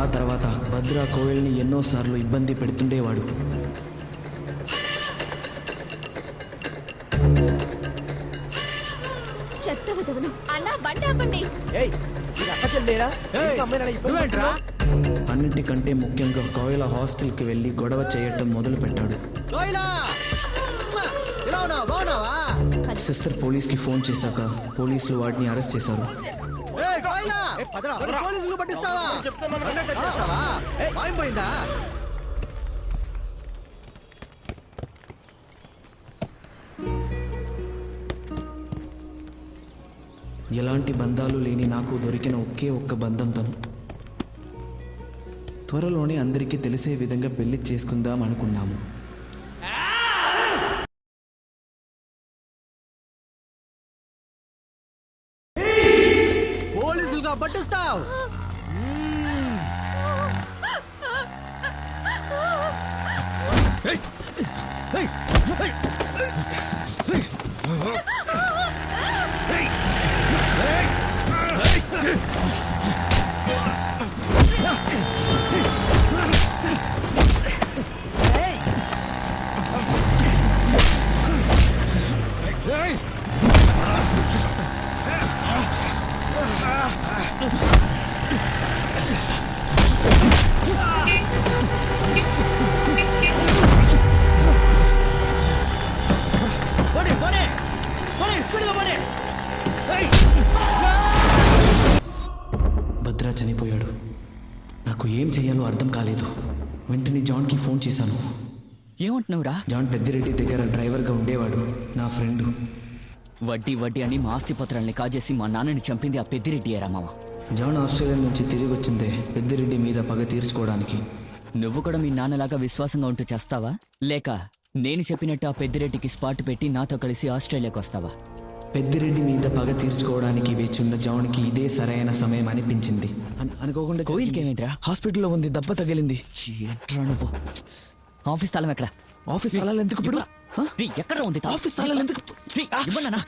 ఆ తర్వాత భద్ర కోయల్ని ఎన్నోసార్లు ఇబ్బంది పెడుతుండేవాడు. చెత్త విధవలు అన్నా బండి ఆపండి. ఏయ్ ఇది అక్క చెల్లేరా? అమ్మాయి నాన్న ఇబ్బంది నువ్వేంట్రా? అన్నిటికంటే ముఖ్యంగా కోయల హాస్టల్కి వెళ్ళి గొడవ చేయటం మొదలు పెట్టాడు సిస్టర్ పోలీస్కి ఫోన్ చేశాక పోలీసులు వాడిని అరెస్ట్ చేశారు. పోలీసులు పట్టిస్తావా? చేస్తావా భయం పోయిందా? ఎలాంటి బంధాలు లేని నాకు దొరికిన ఒకే ఒక్క బంధం తను. త్వరలోనే అందరికీ తెలిసే విధంగా పెళ్ళి చేసుకుందాం అనుకున్నాము. చేశాను. ఏమంటున్నావురా? జాన్ పెద్దిరెడ్డి దగ్గర డ్రైవర్గా ఉండేవాడు నా ఫ్రెండ్. వడ్డీ వడ్డీ అని మా ఆస్తి పత్రాల్ని కాజేసి మా నాన్నని చంపింది ఆ పెద్దిరెడ్డి ఏరా మామ? జాన్ ఆస్ట్రేలియా నుంచి తిరిగి వచ్చిందే పెద్దిరెడ్డి మీద పగ తీర్చుకోవడానికి. నువ్వు కూడా మీ నాన్నలాగా విశ్వాసంగా ఉంటూ చేస్తావా? లేక నేను చెప్పినట్టు ఆ పెద్దిరెడ్డికి స్పాట్ పెట్టి నాతో కలిసి ఆస్ట్రేలియాకి వస్తావా? పెద్దిరెడ్డి మీద పగ తీర్చుకోవడానికి వేచున్న జాన్కి ఇదే సరైన సమయం అనిపించింది. అన్- అనుకోకుండా కోయిల్కి. ఏమైందిరా? హాస్పిటల్లో ఉంది దెబ్బ తగిలింది. ఏంట్రా నువ్వు? ఆఫీస్ తాళం ఎక్కడ? ఆఫీస్ తాళాలు ఎందుకు ఇప్పుడు? ఎక్కడ ఉంది? ఆఫీస్ తాళాలు ఎందుకు రేయ్, ఇవ్వన్నానా?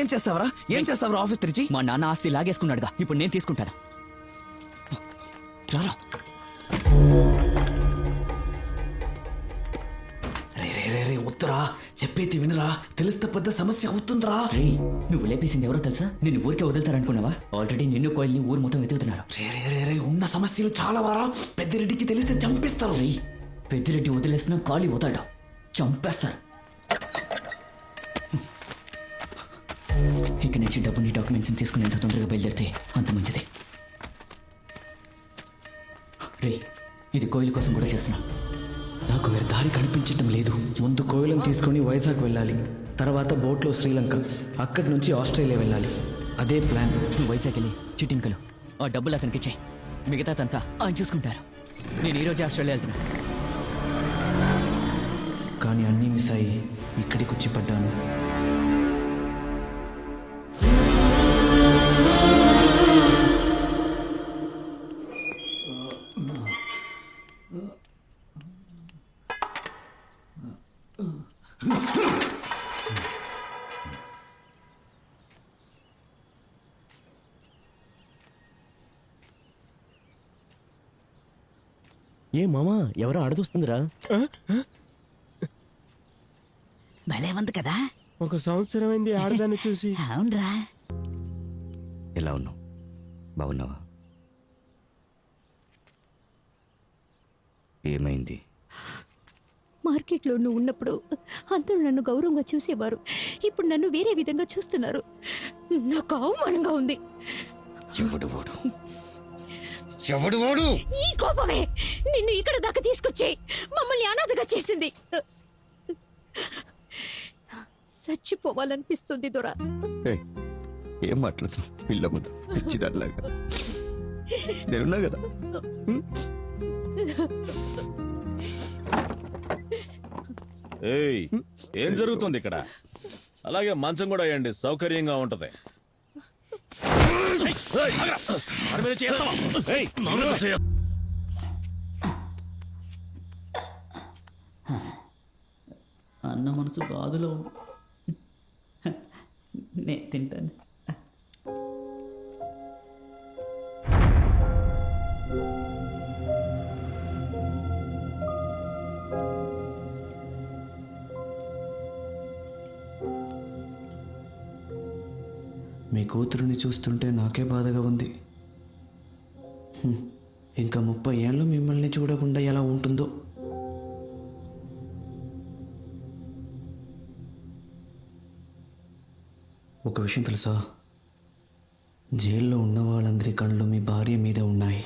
ఏం చేస్తావరా? ఏం చేస్తావరా ఆఫీస్ తెరిచి? మా నాన్న ఆస్తి లాగేసుకున్నాడుగా. ఇప్పుడు నేను తీసుకుంటాను? రారా. వద్దురా చెప్పేది వినరా? తెలిస్తే పెద్ద సమస్య అవుతుందిరా. రే నువ్వు లేపేసింది ఎవరో తెలుసా? నిన్ను ఊరికే వదులుతారనుకున్నావా? ఆల్రెడీ నిన్ను కోయిల్ని ఊరు మొత్తం వెతుకుతున్నారు. రే రే రే రే ఉన్న సమస్యలు చాలా వారా. పెద్దిరెడ్డికి తెలిస్తే చంపిస్తారు. రేయ్ పెద్దిరెడ్డి వదిలేసిన ఖాళీ వదలడా. చంపేస్తారు. ఇక నుంచి డబ్బుని డాక్యుమెంట్స్ తీసుకుని ఎంత తొందరగా బయలుదేరితే అంత మంచిది. రే ఇది కోయిల కోసం కూడా చేస్తున్నా. నాకు వేరే దారి కనిపించటం లేదు. ముందు కోవిలం తీసుకొని వైజాగ్ వెళ్ళాలి. తర్వాత బోట్లో శ్రీలంక. అక్కడి నుంచి ఆస్ట్రేలియా వెళ్ళాలి. అదే ప్లాన్. నువ్వు వైజాగ్ వెళ్ళి చిట్టింకలు ఆ డబ్బులు అతనికి ఇచ్చాయి. మిగతాదంతా ఆయన చూసుకుంటారు. నేను ఈరోజు ఆస్ట్రేలియా వెళ్తున్నా. కానీ అన్నీ మిస్ అయ్యి ఇక్కడికి వచ్చి పడ్డాను. ఏ మామా ఎవరో అడదొస్తుందిరా భలే ఉంది కదా. ఒక సంవత్సరం అయింది ఆడదాన్ని చూసి. అవునరా. ఎలా ఉన్నావు? బాగున్నావా? ఏమైంది? మార్కెట్లో నువ్వు ఉన్నప్పుడు అందరూ నన్ను గౌరవంగా చూసేవారు. ఇప్పుడు నన్ను వేరే విధంగా చూస్తున్నారు. నాకు అవమానంగా ఉంది. ఎవడు వాడు ఎవడు వాడు? ఈ కోపమే! నిన్ను ఇక్కడ దాకా తీసుకొచ్చి మమ్మల్ని అనాథగా చేసింది చచ్చిపోవాలనిపిస్తుంది దొర ఏయ్, ఏం మాట్లాడుతున్నావు పిల్ల ముందు పిచ్చిదానిలాగా నేనున్నా కదా ఏయ్ ఏం జరుగుతుంది ఇక్కడ అలాగే మంచం కూడా వేయండి సౌకర్యంగా ఉంటది ఏయ్, ఆగరా. నిన్ను. అన్న మనసు బాధలో నేను తింటాను. మీ కూతురుని చూస్తుంటే నాకే బాధగా ఉంది. ఇంకా ముప్పై ఏళ్ళు మిమ్మల్ని చూడకుండా ఎలా ఉంటుందో ఒక విషయం తెలుసా? జైల్లో ఉన్న వాళ్ళందరి కళ్ళు మీ భార్య మీద ఉన్నాయి.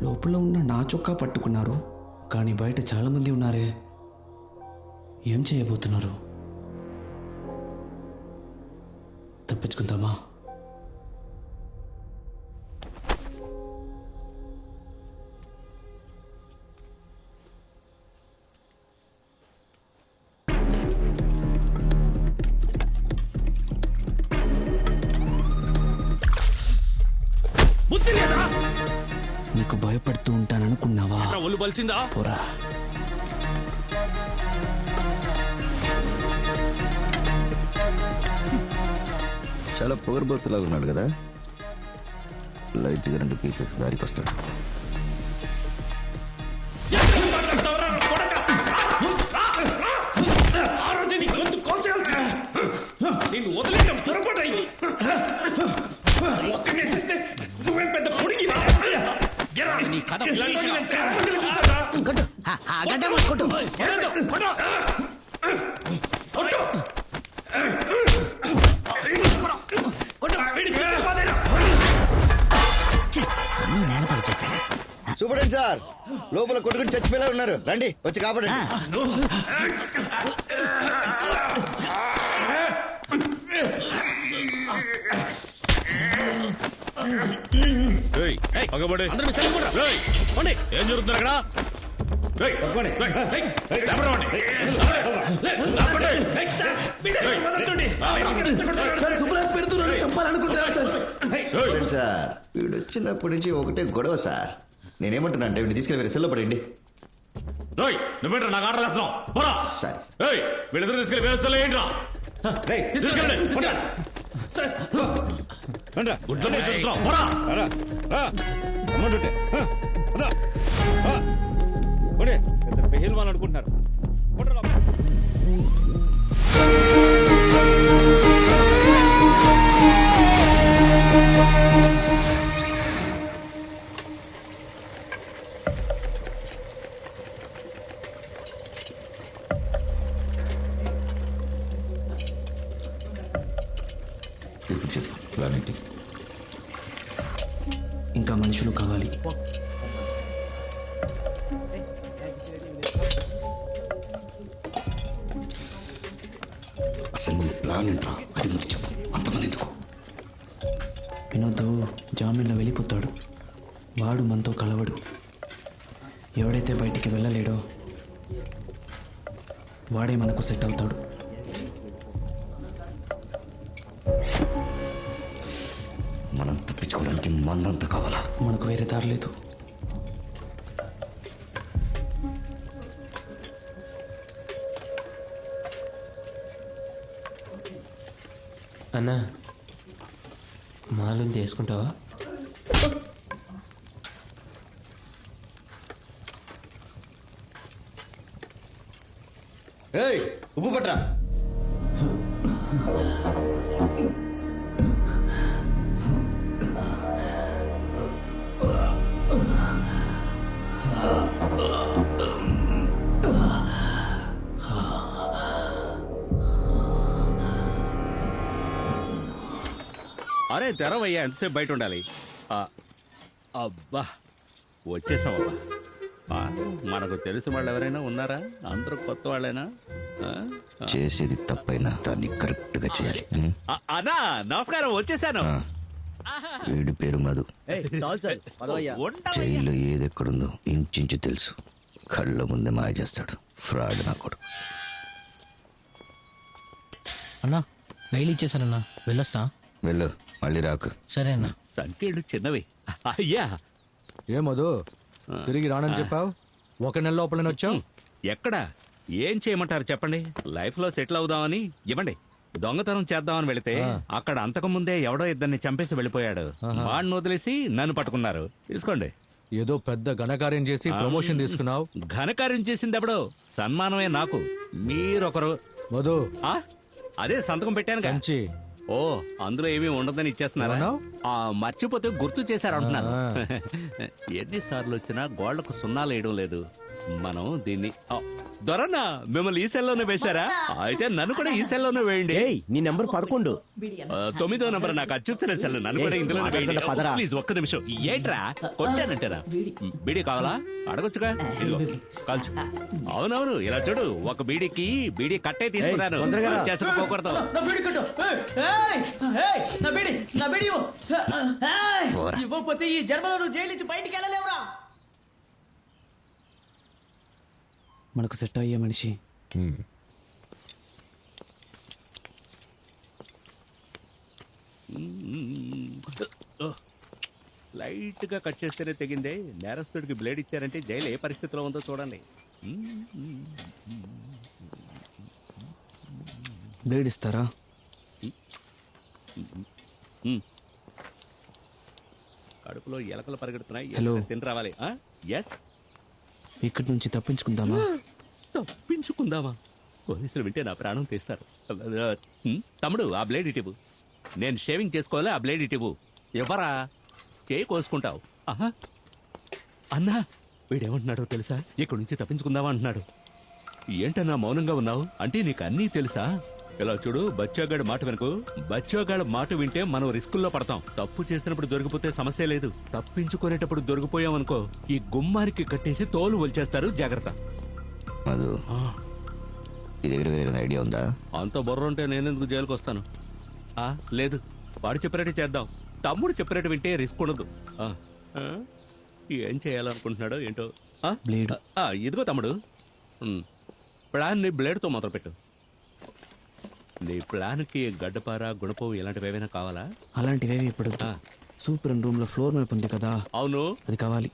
లోపల ఉన్న నా చొక్కా పట్టుకున్నారు కానీ బయట చాలామంది ఉన్నారే. ఏం చేయబోతున్నారు? తప్పించుకుందామా? పలిసిందా పోరా. చాలా పొగరబోతులాగా ఉన్నాడు కదా. లైట్గా రెండు పీక్ దారికి వస్తాడు నీ కథ సూపర్ సార్ లోపల కొట్టుకుని చచ్చిపోయేలా ఉన్నారు. రండి వచ్చి కాపాడండి. పగబడి ఏం జరుగుతుంది అక్కడ ఏయ్, రేయ్, రేయ్, లేపరావండి. లేపండి. ఏయ్, సార్ వీడు వచ్చినప్పటి నుంచి ఒకటే గొడవ సార్ నేనేమంటున్నా అంటే వీడిని తీసుకెళ్ళి వేరే సెల్లో పడండి రేయ్, నువ్వేంట్రా నాకు ఆర్డర్ వేస్తున్నావు పోరా సరే. ఏయ్ వీళ్ళిద్దరు తీసుకెళ్ళి వేరే సెల్లో ఏంట్రా తీసుకెళ్ళండి మీద చూస్తున్నావు. పోరా. అనుకుంటున్నారు. అసలు ప్లాన్ ఏంట్రా? అది ముందు చెప్పు. అంతమంది ఎందుకు? వినోద్ జామీన్లో వెళ్ళిపోతాడు. వాడు మనతో కలవడు. ఎవడైతే బయటికి వెళ్ళలేడో వాడే మనకు సెట్ అవుతాడు. మనం తప్పించుకోవడానికి మందంతా కావాలా? మనకు వేరే దారి లేదు. అన్నా మాలుంది వేసుకుంటావా? ఏయ్ ఉప్పు పట్రా అరే తెరవయ్యా ఎంతసేపు బయట ఉండాలి? ఆ, అబ్బా వచ్చేసామబ్బా ఆ, మనకు తెలిసిన వాళ్ళు ఎవరైనా ఉన్నారా? అందరూ కొత్త వాళ్ళేనా? ఆ. చేసేది తప్పైనా దాన్ని కరెక్ట్గా చేయాలి. ఉం? ఆ, అన్నా నమస్కారం వచ్చేసాను. వీడి పేరు మధు. చాలు చాలు పదవయ్యా. ఉండవయ్యా. జైల్లో ఏది ఎక్కడుందో ఇంచించు తెలుసు. కళ్ళ ముందే మాయ చేస్తాడు. ఫ్రాడ్ నా కొడుకు. అన్నా బయలు ఇచ్చేసానన్నా. వెళ్ళొస్తా. వెళ్ళు. మళ్ళీ రాకు. సరే అన్నా సంఖ్యలు చిన్నవి. అయ్యా. ఏ మధు తిరిగి రానని చెప్పావు? ఒక నెల లోపలనే వచ్చావు? ఎక్కడ? ఏం చేయమంటారు చెప్పండి? లైఫ్లో సెటిల్ అవుదామని ఇవ్వండి. దొంగతనం చేద్దామని వెళితే అక్కడ అంతకు ముందే ఎవడో ఇద్దరిని చంపేసి వెళ్ళిపోయాడు. వాడిని వదిలేసి నన్ను పట్టుకున్నారు. తీసుకోండి. ఏదో పెద్ద ఘనకార్యం చేసి ప్రమోషన్ తీసుకున్నావు? ఘనకార్యం చేసింది ఎవడో? సన్మానమే నాకు. మీరొకరు. మధు? అదే సంతకం పెట్టాను ఓ అందులో ఏమీ ఉండదని ఇచ్చేస్తున్నారా? ఆ మర్చిపోతే గుర్తు చేశారు అంటున్నారు ఎన్నిసార్లు వచ్చినా గోళ్ళకు సున్నాలు వేయడం లేదు. మనం దీన్ని ఆ, దొరన్నా మిమ్మల్ని ఈ సెల్లోనే వేశారా? అయితే నన్ను కూడా ఈ సెల్లోనే వేయండి. ఏయ్ నీ నెంబర్ పదకొండు. ఆ, తొమ్మిదో నంబర్ నాకు అచ్చుస్తున్న సెల్. నన్ను కూడా ఇందులో మాట్లాడకుండా పదరా. ప్లీజ్ ఒక్క నిమిషం. ఏంట్రా? కొట్టానంటారా బీడీ. కావాలా? అడగొచ్చుగా? ఇదిగో కాల్చు. అవునవును ఇలా చూడు ఒక బీడీకి బీడీ కట్టే తీసుకున్నాను. తొందరగా రా. చేసుకోకూడదు నా బీడి కట్టు. ఏయ్, ఏయ్, నా బీడి నా బీడి ఇవ్వు. ఏయ్, ఇవ్వకపోతే ఈ జన్మలో నువ్వు జైలు నుంచి బయటికి వెళ్ళలేవురా. మనకు సెట్ అయ్యే మనిషి. లైట్గా కట్ చేస్తేనే తెగిందే. నేరస్తుడికి బ్లేడ్ ఇచ్చారంటే జైలు ఏ పరిస్థితిలో ఉందో చూడండి. బ్లేడ్ ఇస్తారా? కడుపులో ఎలకలు పరిగెడుతున్నాయి. తిని రావాలి. ఎస్ ఇక్కడి నుంచి తప్పించుకుందామా? తప్పించుకుందామా? పోలీసులు వింటే నా ప్రాణం తీస్తారు. హ్మ్? తమ్ముడు ఆ బ్లేడ్ ఇటివు నేను షేవింగ్ చేసుకోవాలి ఆ బ్లేడ్ ఇటివు ఎవరా? చేయి కోసుకుంటావు. ఆహా. అన్నా వీడేమంటున్నాడో తెలుసా? ఇక్కడి నుంచి తప్పించుకుందామా అంటున్నాడు. ఏంటన్నా మౌనంగా ఉన్నావు? అంటే నీకు అన్నీ తెలుసా? ఇలా చూడు బచ్చోగాడి మాట వెనుకు. బచ్చోగాడి మాట వింటే మనం రిస్కుల్లో పడతాం. తప్పు చేసినప్పుడు దొరికిపోతే సమస్య లేదు. తప్పించుకునేటప్పుడు దొరికిపోయామనుకో ఈ గుమ్మానికి కట్టేసి తోలు ఒలిచేస్తారు. జాగ్రత్త. మధు ఈ దగ్గర వేరే ఐడియా ఉందా? అంత బుర్ర ఉంటే నేనెందుకు జైలుకి వస్తాను ఆ, లేదు. వాడు చెప్పినట్టు చేద్దాం. తమ్ముడు చెప్పినట్టు వింటే రిస్క్ ఉండదు. ఆ, ఆ, ఏం చేయాలనుకుంటున్నాడో ఏంటో? ఆ? బ్లేడ్. ఆ, ఇదిగో తమ్ముడు. ప్లాన్ని బ్లేడ్తో మొదలుపెట్టు. నీ ప్లాన్కి గడ్డపార గుణపం ఇలాంటివి ఏమైనా కావాలా? అలాంటివేవి ఇప్పుడు. సూపర్ రూమ్లో ఫ్లోర్ మ్యాప్ ఉంది కదా. అవును. అది కావాలి.